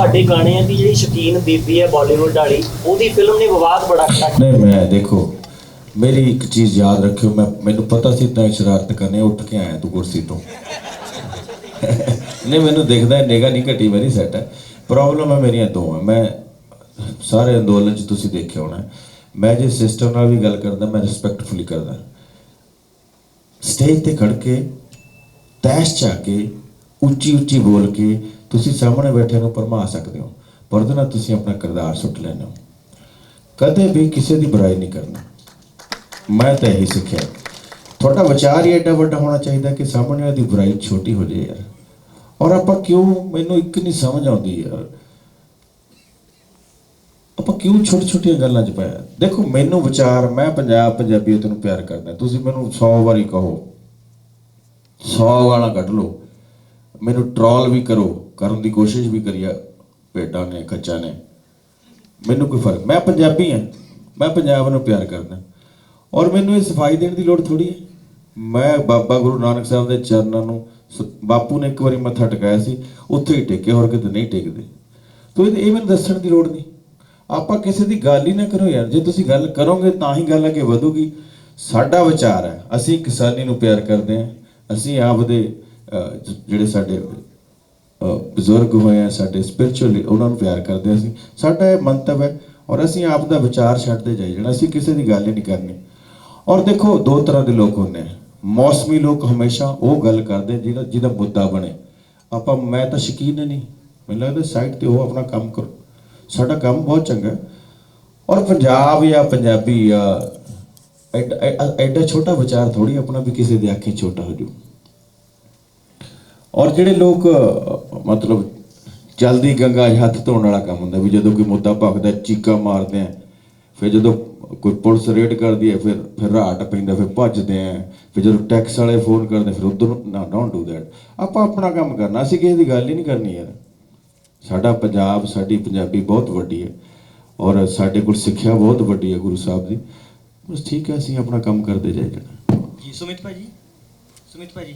ਤੁਹਾਡੇ ਗਾਣਿਆਂ ਦੀ ਜਿਹੜੀ ਸ਼ੌਕੀਨ ਬੀਬੀ ਹੈ ਬਾਲੀਵੁੱਡ ਵਾਲੀ, ਉਹਦੀ ਫਿਲਮ ਨੇ ਵਿਵਾਦ ਬੜਾ ਖੜਾ ਨਹੀਂ, ਮੈਂ ਦੇਖੋ, ਮੇਰੀ ਇੱਕ ਚੀਜ਼ ਯਾਦ ਰੱਖਿਓ, ਮੈਂ ਮੈਨੂੰ ਪਤਾ ਸੀ ਤਾਂ ਸ਼ਰਾਰਤ ਕਰਨੇ, ਉੱਠ ਕੇ ਆਇਆ ਤੂੰ ਕੁਰਸੀ ਤੋਂ। ਨਹੀਂ, ਮੈਨੂੰ ਦਿਖਦਾ ਨਿਗਾ ਨਹੀਂ ਘਟੀ, ਮੇਰੀ ਸੈੱਟ ਹੈ। ਪ੍ਰੋਬਲਮ ਹੈ ਮੇਰੀਆਂ ਦੋ ਹੈ ਮੈਂ ਸਾਰੇ ਅੰਦੋਲਨ ਚ ਤੁਸੀਂ ਦੇਖਿਆ ਹੋਣਾ ਮੈਂ ਜੇ ਸਿਸਟਮ ਨਾਲ ਵੀ ਗੱਲ ਕਰਦਾ, ਮੈਂ ਰਿਸਪੈਕਟਫੁਲੀ ਕਰਦਾ। ਸਟੇਜ ਤੇ ਖੜ ਕੇ, ਤੈਸ਼ ਚਾ ਕੇ ਉੱਚੀ ਉੱਚੀ ਬੋਲ ਕੇ ਤੁਸੀਂ ਸਾਹਮਣੇ ਬੈਠੇ ਨੂੰ ਪਰਮਾ ਸਕਦੇ ਹੋ, ਪਰ ਉਹਦੇ ਨਾਲ ਤੁਸੀਂ ਆਪਣਾ ਕਿਰਦਾਰ ਸੁੱਟ ਲੈਂਦੇ ਹੋ। ਕਦੇ ਵੀ ਕਿਸੇ ਦੀ ਬੁਰਾਈ ਨਹੀਂ ਕਰਨਾ। ਮੈਂ ਤਾਂ ਇਹੀ ਸਿੱਖਿਆ। ਤੁਹਾਡਾ ਵਿਚਾਰ ਹੀ ਐਡਾ ਵੱਡਾ ਹੋਣਾ ਚਾਹੀਦਾ ਕਿ ਸਾਹਮਣੇ ਵਾਲੇ ਦੀ ਬੁਰਾਈ ਛੋਟੀ ਹੋ ਜਾਏ ਯਾਰ। ਔਰ ਆਪਾਂ ਕਿਉਂ ਮੈਨੂੰ ਇੱਕ ਨਹੀਂ ਸਮਝ ਆਉਂਦੀ ਯਾਰ। ਆਪਾਂ ਕਿਉਂ ਛੋਟੀ ਛੋਟੀਆਂ ਗੱਲਾਂ 'ਚ ਪਾਇਆ? ਦੇਖੋ, ਮੈਨੂੰ ਵਿਚਾਰ, ਮੈਂ ਪੰਜਾਬ ਪੰਜਾਬੀਅਤ ਨੂੰ ਪਿਆਰ ਕਰਦਾ। ਤੁਸੀਂ ਮੈਨੂੰ 100 ਵਾਰੀ ਕਹੋ 100 ਗਾਲਾਂ ਕੱਢ ਲਓ। ਮੈਨੂੰ ਟ੍ਰੋਲ ਵੀ ਕਰੋ। ਕਰਨ ਦੀ ਕੋਸ਼ਿਸ਼ ਵੀ ਕਰੀਆ ਭੇਡਾਂ ਨੇ ਖੱਚਾ ਨੇ। ਮੈਨੂੰ ਕੋਈ ਫ਼ਰਕ ਮੈਂ ਪੰਜਾਬੀ ਹਾਂ ਮੈਂ ਪੰਜਾਬ ਨੂੰ ਪਿਆਰ ਕਰਦਾ। ਔਰ ਮੈਨੂੰ ਇਹ ਸਫ਼ਾਈ ਦੇਣ ਦੀ ਲੋੜ ਥੋੜੀ ਹੈ ਮੈਂ ਬਾਬਾ ਗੁਰੂ ਨਾਨਕ ਸਾਹਿਬ ਦੇ ਚਰਨਾਂ ਨੂੰ ਸ- ਬਾਪੂ ਨੇ ਇੱਕ ਵਾਰੀ ਮੱਥਾ ਟਿਕਾਇਆ ਸੀ ਉੱਥੇ ਹੀ ਟੇਕਿਆ ਹੋਰ ਕਿਤੇ ਨਹੀਂ ਟੇਕਦੇ। ਤੋ ਇਹ ਮੈਨੂੰ ਦੱਸਣ ਦੀ ਲੋੜ ਨਹੀਂ। ਆਪਾਂ ਕਿਸੇ ਦੀ ਗੱਲ ਹੀ ਨਾ ਕਰੋ ਯਾਰ ਜੇ ਤੁਸੀਂ ਗੱਲ ਕਰੋਗੇ ਤਾਂ ਹੀ ਗੱਲ ਅੱਗੇ ਵਧੂਗੀ। ਸਾਡਾ ਵਿਚਾਰ ਹੈ ਅਸੀਂ ਕਿਸਾਨੀ ਨੂੰ ਪਿਆਰ ਕਰਦੇ ਹਾਂ ਅਸੀਂ ਆਪਦੇ ਅਹ, ਜਿਹੜੇ ਸਾਡੇ ਬਜ਼ੁਰਗ ਹੋਏ ਆ, ਸਾਡੇ ਸਪਿਰਚੁਅਲੀ ਉਹਨਾਂ ਨੂੰ ਪਿਆਰ ਕਰਦੇ ਹਾਂ ਅਸੀਂ। ਸਾਡਾ ਇਹ ਮੰਤਵ ਹੈ ਔਰ ਅਸੀਂ ਆਪ ਦਾ ਵਿਚਾਰ ਛੱਡਦੇ ਜਾਈ ਜਾਣਾ ਅਸੀਂ ਕਿਸੇ ਦੀ ਗੱਲ ਹੀ ਨਹੀਂ ਕਰਨੀ। ਔਰ ਦੇਖੋ, ਦੋ ਤਰ੍ਹਾਂ ਦੇ ਲੋਕ ਹੁੰਦੇ ਆ। ਮੌਸਮੀ ਲੋਕ ਹਮੇਸ਼ਾ ਉਹ ਗੱਲ ਕਰਦੇ ਜਿਹਦਾ ਜਿਹਦਾ ਮੁੱਦਾ ਬਣੇ। ਆਪਾਂ, ਮੈਂ ਤਾਂ ਸ਼ਕੀਨ ਨਹੀਂ। ਮੈਨੂੰ ਲੱਗਦਾ ਸਾਈਡ ਤੇ ਉਹ ਆਪਣਾ ਕੰਮ ਕਰੋ। ਸਾਡਾ ਕੰਮ ਬਹੁਤ ਚੰਗਾ ਔਰ ਪੰਜਾਬ ਜਾਂ ਪੰਜਾਬੀ ਜਾਂ ਐਡਾ ਛੋਟਾ ਵਿਚਾਰ ਥੋੜੀ ਆਪਣਾ ਵੀ ਕਿਸੇ ਦੇ ਅੱਖੇ ਛੋਟਾ ਹੋ ਜੂ ਔਰ ਜਿਹੜੇ ਲੋਕ ਮਤਲਬ ਜਲਦੀ ਗੰਗਾ 'ਚ ਹੱਥ ਧੋਣ ਵਾਲਾ ਕੰਮ ਹੁੰਦਾ, ਵੀ ਜਦੋਂ ਕੋਈ ਮੁੱਦਾ ਭਖਦਾ, ਚੀਕਾ ਮਾਰਦੇ ਆ, ਫਿਰ ਜਦੋਂ ਕੋਈ ਪੁਲਿਸ ਰੇਡ ਕਰਦੀ ਹੈ, ਫਿਰ ਫਿਰ ਰਾਟ ਪੈਂਦਾ, ਫਿਰ ਭੱਜਦੇ ਆ, ਫਿਰ ਜਦੋਂ ਟੈਕਸ ਵਾਲੇ ਫੋਨ ਕਰਦੇ, ਫਿਰ ਉਧਰ ਨਾ ਡੋਂਟ ਡੂ ਦੈਟ ਆਪਾਂ ਆਪਣਾ ਕੰਮ ਕਰਨਾ, ਅਸੀਂ ਕਿਸੇ ਦੀ ਗੱਲ ਹੀ ਨਹੀਂ ਕਰਨੀ ਯਾਰ। ਸਾਡਾ ਪੰਜਾਬ, ਸਾਡੀ ਪੰਜਾਬੀ ਬਹੁਤ ਵੱਡੀ ਹੈ, ਔਰ ਸਾਡੇ ਕੋਲ ਸਿੱਖਿਆ ਬਹੁਤ ਵੱਡੀ ਹੈ ਗੁਰੂ ਸਾਹਿਬ ਦੀ। ਬਸ ਠੀਕ ਹੈ, ਅਸੀਂ ਆਪਣਾ ਕੰਮ ਕਰਦੇ ਜਾਈ ਜਾਣਾ ਜੀ, ਸੁਮਿਤ ਭਾਜੀ। ਸੁਮਿਤ ਭਾਜੀ।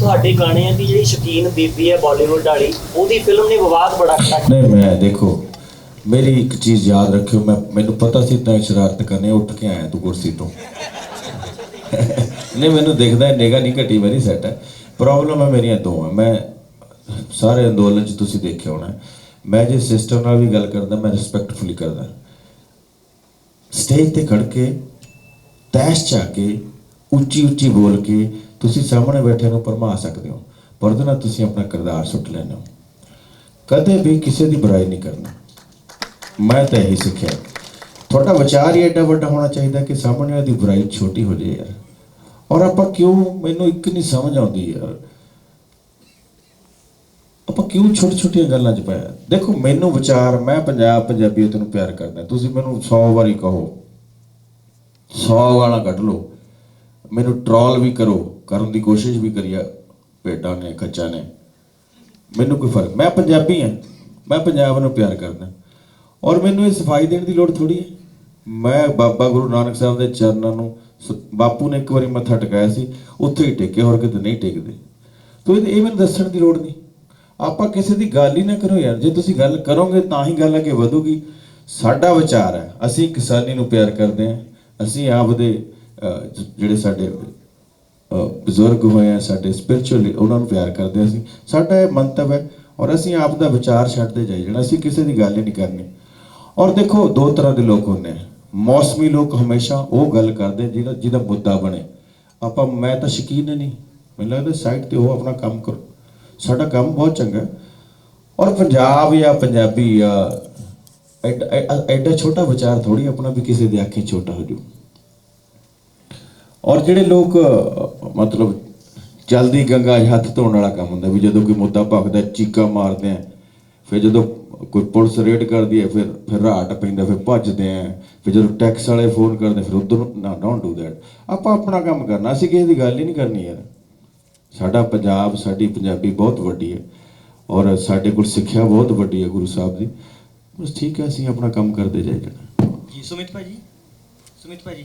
ਤੁਹਾਡੇ ਗਾਣਿਆਂ ਦੀ ਜਿਹੜੀ ਸ਼ੌਕੀਨ ਬੀਬੀ ਹੈ ਬਾਲੀਵੁੱਡ ਵਾਲੀ, ਉਹਦੀ ਫਿਲਮ ਨੇ ਵਿਵਾਦ ਬੜਾ ਖੜਾ ਨਹੀਂ, ਮੈਂ ਦੇਖੋ, ਮੇਰੀ ਇੱਕ ਚੀਜ਼ ਯਾਦ ਰੱਖਿਓ, ਮੈਂ, ਮੈਨੂੰ ਪਤਾ ਸੀ ਤਾਂ ਸ਼ਰਾਰਤ ਕਰਨੇ, ਉੱਠ ਕੇ ਆਇਆ ਤੂੰ ਕੁਰਸੀ ਤੋਂ। ਨਹੀਂ, ਮੈਨੂੰ ਦਿਖਦਾ ਨਿਗਾ ਨਹੀਂ ਘਟੀ, ਮੇਰੀ ਸੈੱਟ ਹੈ। ਪ੍ਰੋਬਲਮ ਹੈ ਮੇਰੀਆਂ ਦੋ ਹੈ। ਮੈਂ ਸਾਰੇ ਅੰਦੋਲਨ ਚ ਤੁਸੀਂ ਦੇਖਿਆ ਹੋਣਾ ਮੈਂ ਜੇ ਸਿਸਟਮ ਨਾਲ ਵੀ ਗੱਲ ਕਰਦਾ, ਮੈਂ ਰਿਸਪੈਕਟਫੁਲੀ ਕਰਦਾ। ਸਟੇਜ ਤੇ ਖੜ ਕੇ, ਤੈਸ਼ ਚਾ ਕੇ ਉੱਚੀ ਉੱਚੀ ਬੋਲ ਕੇ ਤੁਸੀਂ ਸਾਹਮਣੇ ਬੈਠੇ ਨੂੰ ਪਰਮਾ ਸਕਦੇ ਹੋ। ਪਰ ਉਹਦੇ ਨਾਲ ਤੁਸੀਂ ਆਪਣਾ ਕਿਰਦਾਰ ਸੁੱਟ ਲੈਂਦੇ ਹੋ। ਕਦੇ ਵੀ ਕਿਸੇ ਦੀ ਬੁਰਾਈ ਨਹੀਂ ਕਰਨਾ। ਮੈਂ ਤਾਂ ਇਹੀ ਸਿੱਖਿਆ। ਤੁਹਾਡਾ ਵਿਚਾਰ ਹੀ ਐਡਾ ਵੱਡਾ ਹੋਣਾ ਚਾਹੀਦਾ ਕਿ ਸਾਹਮਣੇ ਵਾਲੇ ਦੀ ਬੁਰਾਈ ਛੋਟੀ ਹੋ ਜਾਏ ਯਾਰ। ਔਰ ਆਪਾਂ ਕਿਉਂ ਮੈਨੂੰ ਇੱਕ ਨਹੀਂ ਸਮਝ ਆਉਂਦੀ ਯਾਰ। ਆਪਾਂ ਕਿਉਂ ਛੋਟੀ ਛੋਟੀਆਂ ਗੱਲਾਂ 'ਚ ਪਾਇਆ ਦੇਖੋ, ਮੈਨੂੰ ਵਿਚਾਰ, ਮੈਂ ਪੰਜਾਬ ਪੰਜਾਬੀਅਤ ਨੂੰ ਪਿਆਰ ਕਰਦਾ। ਤੁਸੀਂ ਮੈਨੂੰ 100 ਵਾਰੀ ਕਹੋ। 100 ਵਾਲਾ ਕੱਢ ਲਓ। ਮੈਨੂੰ ਟ੍ਰੋਲ ਵੀ ਕਰੋ। ਕਰਨ ਦੀ ਕੋਸ਼ਿਸ਼ ਵੀ ਕਰੀਆ ਭੇਡਾਂ ਨੇ ਕੱਚਾ ਨੇ। ਮੈਨੂੰ ਕੋਈ ਫ਼ਰਕ ਮੈਂ ਪੰਜਾਬੀ ਹਾਂ ਮੈਂ ਪੰਜਾਬ ਨੂੰ ਪਿਆਰ ਕਰਦਾ। ਔਰ ਮੈਨੂੰ ਇਹ ਸਫ਼ਾਈ ਦੇਣ ਦੀ ਲੋੜ ਥੋੜੀ ਹੈ ਮੈਂ ਬਾਬਾ ਗੁਰੂ ਨਾਨਕ ਸਾਹਿਬ ਦੇ ਚਰਨਾਂ ਨੂੰ ਸ- ਬਾਪੂ ਨੇ ਇੱਕ ਵਾਰੀ ਮੱਥਾ ਟਿਕਾਇਆ ਸੀ। ਉੱਥੇ ਹੀ ਟੇਕਿਆ ਹੋਰ ਕਿਤੇ ਨਹੀਂ ਟੇਕਦੇ। ਤੋ ਇਹ ਮੈਨੂੰ ਦੱਸਣ ਦੀ ਲੋੜ ਨਹੀਂ। ਆਪਾਂ ਕਿਸੇ ਦੀ ਗੱਲ ਹੀ ਨਾ ਕਰੋ ਯਾਰ। ਜੇ ਤੁਸੀਂ ਗੱਲ ਕਰੋਗੇ ਤਾਂ ਹੀ ਗੱਲ ਅੱਗੇ ਵਧੂਗੀ। ਸਾਡਾ ਵਿਚਾਰ ਹੈ। ਅਸੀਂ ਕਿਸਾਨੀ ਨੂੰ ਪਿਆਰ ਕਰਦੇ ਹਾਂ। ਅਸੀਂ ਆਪਦੇ ਅਹ, ਜਿਹੜੇ ਸਾਡੇ ਬਜ਼ੁਰਗ ਹੋਏ ਆ, ਸਾਡੇ ਸਪਿਰਚੁਅਲੀ ਉਹਨਾਂ ਨੂੰ ਪਿਆਰ ਕਰਦੇ ਹਾਂ ਅਸੀਂ। ਸਾਡਾ ਇਹ ਮੰਤਵ ਹੈ, ਔਰ ਅਸੀਂ ਆਪ ਦਾ ਵਿਚਾਰ ਛੱਡਦੇ ਜਾਈ ਜਾਣਾ ਅਸੀਂ ਕਿਸੇ ਦੀ ਗੱਲ ਹੀ ਨਹੀਂ ਕਰਨੀ। ਔਰ ਦੇਖੋ, ਦੋ ਤਰ੍ਹਾਂ ਦੇ ਲੋਕ ਹੁੰਦੇ ਆ। ਮੌਸਮੀ ਲੋਕ ਹਮੇਸ਼ਾ ਉਹ ਗੱਲ ਕਰਦੇ ਜਿਹਦਾ ਜਿਹਦਾ ਮੁੱਦਾ ਬਣੇ। ਆਪਾਂ, ਮੈਂ ਤਾਂ ਸ਼ਕੀਨ ਨਹੀਂ। ਮੈਨੂੰ ਲੱਗਦਾ ਸਾਈਡ ਤੇ ਉਹ ਆਪਣਾ ਕੰਮ ਕਰੋ। ਸਾਡਾ ਕੰਮ ਬਹੁਤ ਚੰਗਾ ਔਰ ਪੰਜਾਬ ਜਾਂ ਪੰਜਾਬੀ ਜਾਂ ਐਡਾ ਛੋਟਾ ਵਿਚਾਰ ਥੋੜੀ ਆਪਣਾ ਵੀ ਕਿਸੇ ਦੇ ਆਖੇ ਛੋਟਾ ਹੋ ਜੂ ਔਰ ਜਿਹੜੇ ਲੋਕ ਮਤਲਬ ਜਲਦੀ ਗੰਗਾ ਹੱਥ ਧੋਣ ਵਾਲਾ ਕੰਮ ਹੁੰਦਾ, ਵੀ ਜਦੋਂ ਕੋਈ ਮੁੱਦਾ ਭਖਦਾ, ਚੀਕਾ ਮਾਰਦੇ ਆ, ਫਿਰ ਜਦੋਂ ਕੋਈ ਪੁਲਿਸ ਰੇਡ ਕਰਦੀ ਹੈ, ਫਿਰ ਫਿਰ ਰਾਟ ਪੈਂਦਾ, ਫਿਰ ਭੱਜਦੇ ਆ, ਫਿਰ ਜਦੋਂ ਟੈਕਸ ਵਾਲੇ ਫੋਨ ਕਰਦੇ, ਫਿਰ ਉਧਰ ਨਾ ਡੋਂਟ ਡੂ ਦੈਟ ਆਪਾਂ ਆਪਣਾ ਕੰਮ ਕਰਨਾ, ਅਸੀਂ ਕਿਸੇ ਦੀ ਗੱਲ ਹੀ ਨਹੀਂ ਕਰਨੀ ਯਾਰ। ਸਾਡਾ ਪੰਜਾਬ, ਸਾਡੀ ਪੰਜਾਬੀ ਬਹੁਤ ਵੱਡੀ ਹੈ, ਔਰ ਸਾਡੇ ਕੋਲ ਸਿੱਖਿਆ ਬਹੁਤ ਵੱਡੀ ਹੈ ਗੁਰੂ ਸਾਹਿਬ ਦੀ। ਬਸ ਠੀਕ ਹੈ, ਅਸੀਂ ਆਪਣਾ ਕੰਮ ਕਰਦੇ ਜਾਈ ਜਾਣਾ ਜੀ, ਸੁਮਿਤ ਭਾਜੀ। ਸੁਮਿਤ ਭਾਜੀ।